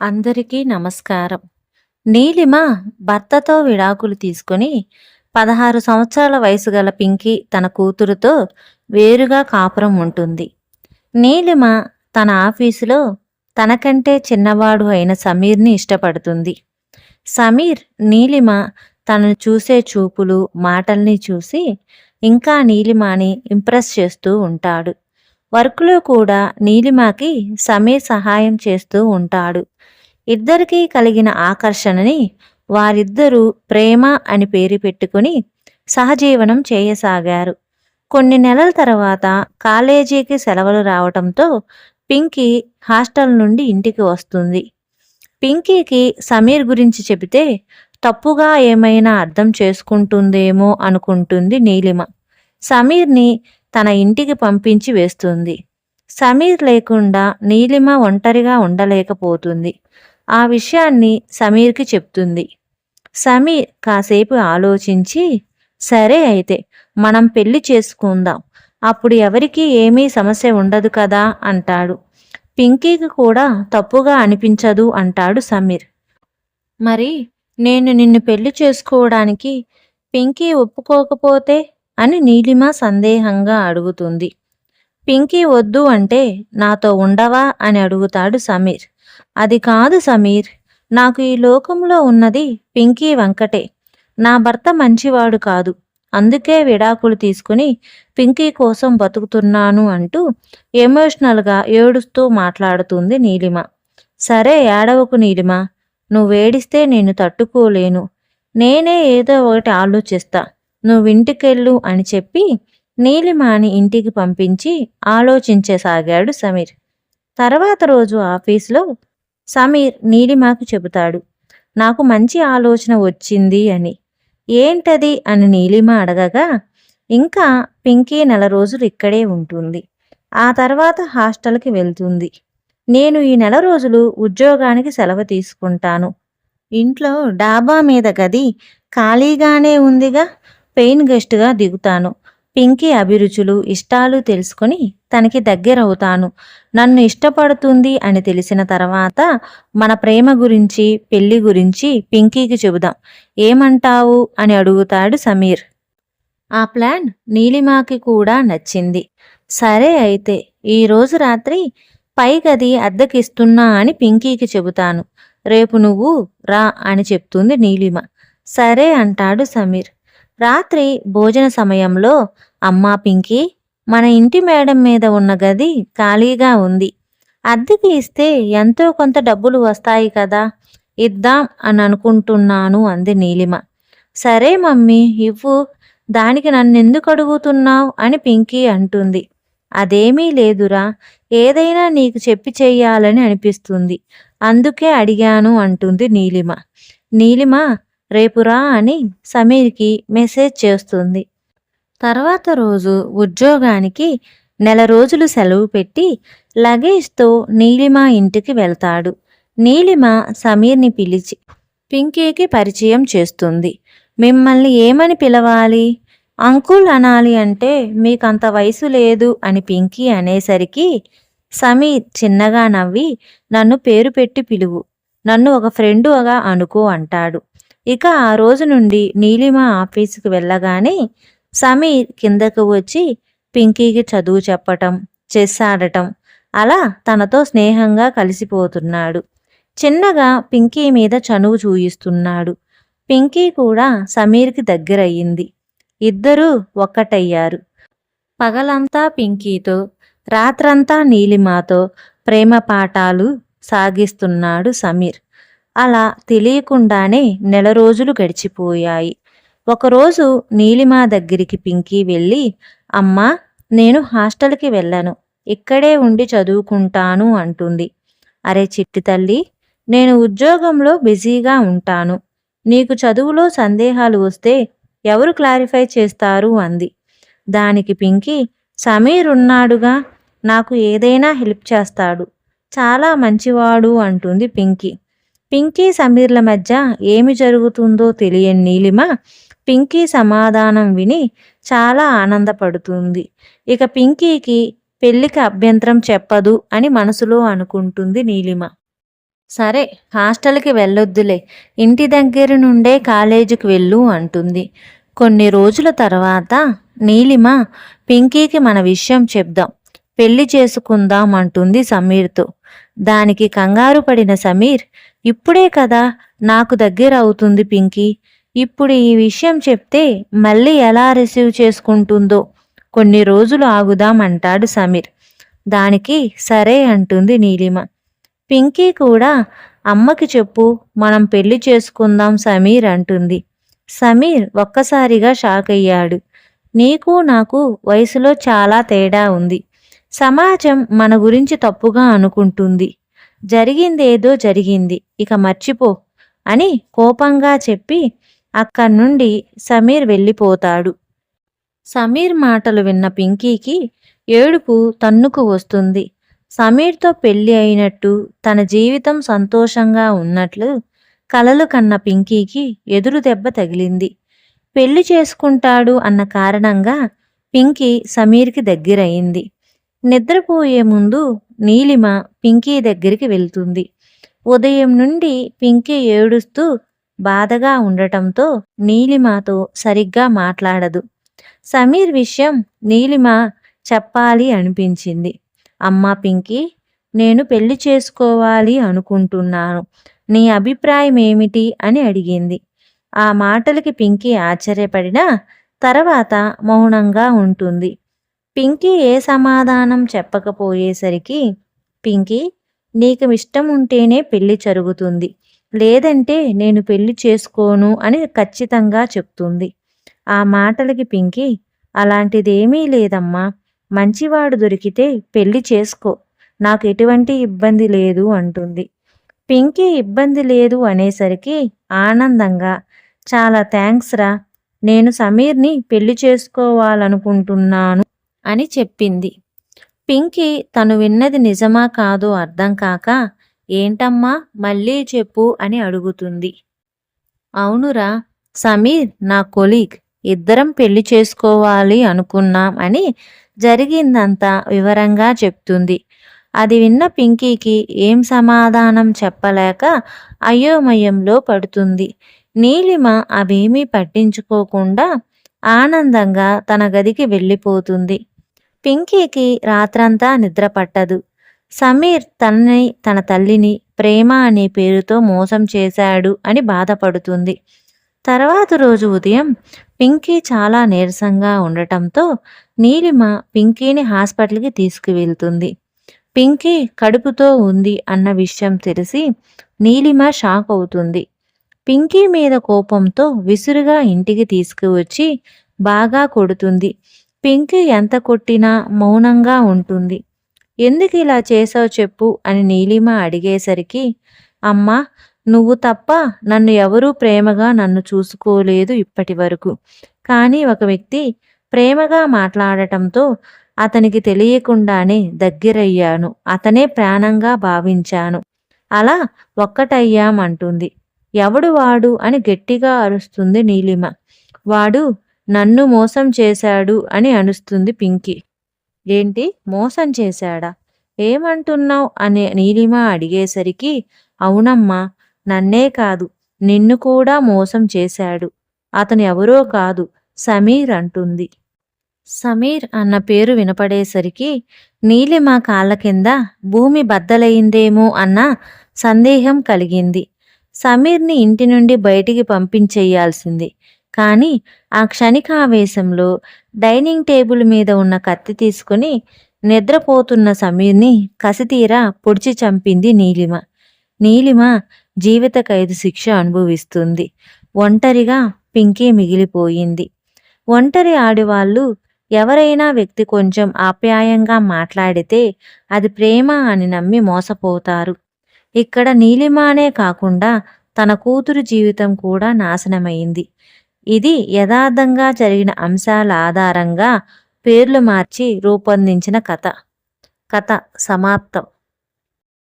అందరికీ నమస్కారం. నీలిమ భర్తతో విడాకులు తీసుకొని పదహారు సంవత్సరాల వయసు గల పింకి తన కూతురుతో వేరుగా కాపురం ఉంటుంది. నీలిమ తన ఆఫీసులో తనకంటే చిన్నవాడు అయిన సమీర్ని ఇష్టపడుతుంది. సమీర్ నీలిమ తనను చూసే చూపులు మాటల్ని చూసి ఇంకా నీలిమాని ఇంప్రెస్ చేస్తూ ఉంటాడు. వర్క్లో కూడా నీలిమకి సమీర్ సహాయం చేస్తూ ఉంటాడు. ఇద్దరికీ కలిగిన ఆకర్షణని వారిద్దరూ ప్రేమ అని పేరు పెట్టుకుని సహజీవనం చేయసాగారు. కొన్ని నెలల తర్వాత కాలేజీకి సెలవులు రావటంతో పింకీ హాస్టల్ నుండి ఇంటికి వస్తుంది. పింకీకి సమీర్ గురించి చెబితే తప్పుగా ఏమైనా అర్థం చేసుకుంటుందేమో అనుకుంటుంది నీలిమ. సమీర్ని తన ఇంటికి పంపించి వేస్తుంది. సమీర్ లేకుండా నీలిమ ఒంటరిగా ఉండలేకపోతుంది. ఆ విషయాన్ని సమీర్కి చెప్తుంది. సమీర్ కాసేపు ఆలోచించి సరే అయితే మనం పెళ్ళి చేసుకుందాం. అప్పుడు ఎవరికి ఏమీ సమస్య ఉండదు కదా? అంటాడు. పింకీకి కూడా తప్పుగా అనిపించదు అంటాడు సమీర్. మరి నేను నిన్ను పెళ్ళి చేసుకోవడానికి పింకీ ఒప్పుకోకపోతే? అని నీలిమ సందేహంగా అడుగుతుంది. పింకీ వద్దు అంటే నాతో ఉండవా? అని అడుగుతాడు సమీర్. అది కాదు సమీర్. నాకు ఈ లోకంలో ఉన్నది పింకీ వెంకటే. నా భర్త మంచివాడు కాదు. అందుకే విడాకులు తీసుకుని పింకీ కోసం బతుకుతున్నాను అంటూ ఎమోషనల్గా ఏడుస్తూ మాట్లాడుతుంది నీలిమ. సరే ఏడవకు నీలిమ. నువ్వేడిస్తే నేను తట్టుకోలేను. నేనే ఏదో ఒకటి ఆలోచిస్తా. నువ్వు ఇంటికెళ్ళు అని చెప్పి నీలిమాని ఇంటికి పంపించి ఆలోచించసాగాడు సమీర్. తర్వాత రోజు ఆఫీస్లో సమీర్ నీలిమాకు చెబుతాడు. నాకు మంచి ఆలోచన వచ్చింది అని. ఏంటది? అని నీలిమ అడగగా ఇంకా పింకీ నెల రోజులు ఇక్కడే ఉంటుంది. ఆ తర్వాత హాస్టల్కి వెళ్తుంది. నేను ఈ నెల రోజులు ఉద్యోగానికి సెలవు తీసుకుంటాను. ఇంట్లో డాబా మీద గది ఖాళీగానే ఉందిగా పెయిన్ గెస్ట్గా దిగుతాను. పింకీ అభిరుచులు ఇష్టాలు తెలుసుకొని తనకి దగ్గరవుతాను. నన్ను ఇష్టపడుతుంది అని తెలిసిన తర్వాత మన ప్రేమ గురించి పెళ్ళి గురించి పింకీకి చెబుదాం. ఏమంటావు? అని అడుగుతాడు సమీర్. ఆ ప్లాన్ నీలిమాకి కూడా నచ్చింది. సరే అయితే ఈరోజు రాత్రి పై గది అద్దెకిస్తున్నా అని పింకీకి చెబుతాను. రేపు నువ్వు రా అని చెప్తుంది నీలిమ. సరే అంటాడు సమీర్. రాత్రి భోజన సమయంలో అమ్మా పింకీ మన ఇంటి మేడం మీద ఉన్న గది ఖాళీగా ఉంది. అద్దెకి ఇస్తే ఎంతో కొంత డబ్బులు వస్తాయి కదా ఇద్దాం అని అనుకుంటున్నాను అంది నీలిమ. సరే మమ్మీ ఇవ్వు. దానికి నన్నెందుకు అడుగుతున్నావు అని పింకీ అంటుంది. అదేమీ లేదురా ఏదైనా నీకు చెప్పి చెయ్యాలని అనిపిస్తుంది. అందుకే అడిగాను అంటుంది నీలిమ. నీలిమ రేపురా అని సమీర్కి మెసేజ్ చేస్తుంది. తర్వాత రోజు ఉద్యోగానికి నెల రోజులు సెలవు పెట్టి లగేజ్తో నీలిమ ఇంటికి వెళ్తాడు. నీలిమ సమీర్ని పిలిచి పింకీకి పరిచయం చేస్తుంది. మిమ్మల్ని ఏమని పిలవాలి? అంకుల్ అనాలి అంటే మీకంత వయసు లేదు అని పింకీ అనేసరికి సమీర్ చిన్నగా నవ్వి నన్ను పేరు పెట్టి పిలువు. నన్ను ఒక ఫ్రెండుగా అనుకో అంటాడు. ఇక ఆ రోజు నుండి నీలిమ ఆఫీసుకు వెళ్ళగానే సమీర్ కిందకు వచ్చి పింకీకి చదువు చెప్పటం చెస్ ఆడటం అలా తనతో స్నేహంగా కలిసిపోతున్నాడు. చిన్నగా పింకీ మీద చనువు చూయిస్తున్నాడు. పింకీ కూడా సమీర్కి దగ్గరయ్యింది. ఇద్దరూ ఒక్కటయ్యారు. పగలంతా పింకీతో రాత్రంతా నీలిమాతో ప్రేమ పాఠాలు సాగిస్తున్నాడు సమీర్. అలా తెలియకుండానే నెల రోజులు గడిచిపోయాయి. ఒకరోజు నీలిమా దగ్గరికి పింకీ వెళ్ళి అమ్మా నేను హాస్టల్కి వెళ్ళను. ఇక్కడే ఉండి చదువుకుంటాను అంటుంది. అరే చిట్టి తల్లి నేను ఉద్యోగంలో బిజీగా ఉంటాను. నీకు చదువులో సందేహాలు వస్తే ఎవరు క్లారిఫై చేస్తారు అంది. దానికి పింకీ సమీర్ ఉన్నాడుగా నాకు ఏదైనా హెల్ప్ చేస్తాడు. చాలా మంచివాడు అంటుంది పింకీ. పింకీ సమీర్ల మధ్య ఏమి జరుగుతుందో తెలియని నీలిమ పింకీ సమాధానం విని చాలా ఆనందపడుతుంది. ఇక పింకీకి పెళ్ళికి అభ్యంతరం చెప్పదు అని మనసులో అనుకుంటుంది నీలిమ. సరే హాస్టల్కి వెళ్ళొద్దులే ఇంటి దగ్గర నుండే కాలేజీకి వెళ్ళు అంటుంది. కొన్ని రోజుల తర్వాత నీలిమ పింకీకి మన విషయం చెప్దాం పెళ్ళి చేసుకుందాం అంటుంది సమీర్తో. దానికి కంగారు పడిన సమీర్ ఇప్పుడే కదా నాకు దగ్గర అవుతుంది పింకీ. ఇప్పుడు ఈ విషయం చెప్తే మళ్ళీ ఎలా రిసీవ్ చేసుకుంటుందో కొన్ని రోజులు ఆగుదాం అంటాడు సమీర్. దానికి సరే అంటుంది నీలిమ. పింకీ కూడా అమ్మకి చెప్పు మనం పెళ్ళి చేసుకుందాం సమీర్ అంటుంది. సమీర్ ఒక్కసారిగా షాక్ అయ్యాడు. నీకు నాకు వయసులో చాలా తేడా ఉంది. సమాజం మన గురించి తప్పుగా అనుకుంటుంది. జరిగిందేదో జరిగింది ఇక మర్చిపో అని కోపంగా చెప్పి అక్కడి నుండి సమీర్ వెళ్ళిపోతాడు. సమీర్ మాటలు విన్న పింకీకి ఏడుపు తన్నుకు వస్తుంది. సమీర్తో పెళ్ళి అయినట్టు తన జీవితం సంతోషంగా ఉన్నట్లు కలలు కన్న పింకీకి ఎదురు దెబ్బ తగిలింది. పెళ్ళి చేసుకుంటాడు అన్న కారణంగా పింకీ సమీర్కి దగ్గరయింది నిద్రపోయే ముందు నీలిమ పింకీ దగ్గరికి వెళ్తుంది. ఉదయం నుండి పింకీ ఏడుస్తూ బాధగా ఉండటంతో నీలిమతో సరిగ్గా మాట్లాడదు. సమీర్ విషయం నీలిమ చెప్పాలి అనిపించింది. అమ్మా పింకీ నేను పెళ్ళి చేసుకోవాలి అనుకుంటున్నాను. నీ అభిప్రాయం ఏమిటి? అని అడిగింది. ఆ మాటలకి పింకీ ఆశ్చర్యపడినా తర్వాత మౌనంగా ఉంటుంది. పింకీ ఏ సమాధానం చెప్పకపోయేసరికి పింకీ నీకు ఇష్టం ఉంటేనే పెళ్ళి జరుగుతుంది. లేదంటే నేను పెళ్ళి చేసుకోను అని ఖచ్చితంగా చెప్తుంది. ఆ మాటలకి పింకీ అలాంటిదేమీ లేదమ్మా. మంచివాడు దొరికితే పెళ్ళి చేసుకో. నాకు ఎటువంటి ఇబ్బంది లేదు అంటుంది. పింకీ ఇబ్బంది లేదు అనేసరికి ఆనందంగా చాలా థ్యాంక్స్ రా. నేను సమీర్ని పెళ్ళి చేసుకోవాలనుకుంటున్నాను. అని చెప్పింది. పింకీ తను విన్నది నిజమా కాదో అర్థం కాక ఏంటమ్మా మళ్ళీ చెప్పు అని అడుగుతుంది. అవునురా సమీర్ నా కొలీగ్ ఇద్దరం పెళ్ళి చేసుకోవాలి అనుకున్నాం అని జరిగిందంతా వివరంగా చెప్తుంది. అది విన్న పింకీకి ఏం సమాధానం చెప్పలేక అయోమయంలో పడుతుంది. నీలిమ అవేమీ పట్టించుకోకుండా ఆనందంగా తన గదికి వెళ్ళిపోతుంది. పింకీకి రాత్రంతా నిద్ర పట్టదు. సమీర్ తనని తన తల్లిని ప్రేమ అనే పేరుతో మోసం చేశాడు అని బాధపడుతుంది. తర్వాత రోజు ఉదయం పింకీ చాలా నీరసంగా ఉండటంతో నీలిమ పింకీని హాస్పిటల్కి తీసుకువెళ్తుంది. పింకీ కడుపుతో ఉంది అన్న విషయం తెలిసి నీలిమ షాక్ అవుతుంది. పింకీ మీద కోపంతో విసురుగా ఇంటికి తీసుకువచ్చి బాగా కొడుతుంది. పింకీ ఎంత కొట్టినా మౌనంగా ఉంటుంది. ఎందుకు ఇలా చేసావు చెప్పు అని నీలిమ అడిగేసరికి అమ్మా నువ్వు తప్ప నన్ను ఎవరూ ప్రేమగా నన్ను చూసుకోలేదు ఇప్పటి వరకు కానీ ఒక వ్యక్తి ప్రేమగా మాట్లాడటంతో అతనికి తెలియకుండానే దగ్గరయ్యాను. అతనే ప్రాణంగా భావించాను. అలా ఒక్కటయ్యామంటుంది. ఎవడు వాడు? అని గట్టిగా అరుస్తుంది నీలిమ. వాడు నన్ను మోసం చేశాడు అని అనుస్తుంది పింకీ. ఏంటి? మోసం చేశాడా? ఏమంటున్నావు? అని నీలిమ అడిగేసరికి అవునమ్మా నన్నే కాదు నిన్ను కూడా మోసం చేశాడు. అతను ఎవరో కాదు సమీర్ అంటుంది. సమీర్ అన్న పేరు వినపడేసరికి నీలిమ కాళ్ళ కింద భూమి బద్దలయిందేమో అన్న సందేహం కలిగింది. సమీర్ని ఇంటి నుండి బయటికి పంపించేయాల్సింది. కానీ ఆ క్షణికావేశంలో డైనింగ్ టేబుల్ మీద ఉన్న కత్తి తీసుకుని నిద్రపోతున్న సమీర్ని కసితీరా పొడిచి చంపింది నీలిమ. నీలిమ జీవిత ఖైదు శిక్ష అనుభవిస్తుంది. ఒంటరిగా పింకీ మిగిలిపోయింది. ఒంటరి ఆడివాళ్ళు ఎవరైనా వ్యక్తి కొంచెం ఆప్యాయంగా మాట్లాడితే అది ప్రేమ అని నమ్మి మోసపోతారు. ఇక్కడ నీలిమానే కాకుండా తన కూతురు జీవితం కూడా నాశనమైంది. ఇది యథార్థంగా జరిగిన అంశాల ఆధారంగా పేర్లు మార్చి రూపొందించిన కథ. కథ సమాప్తం.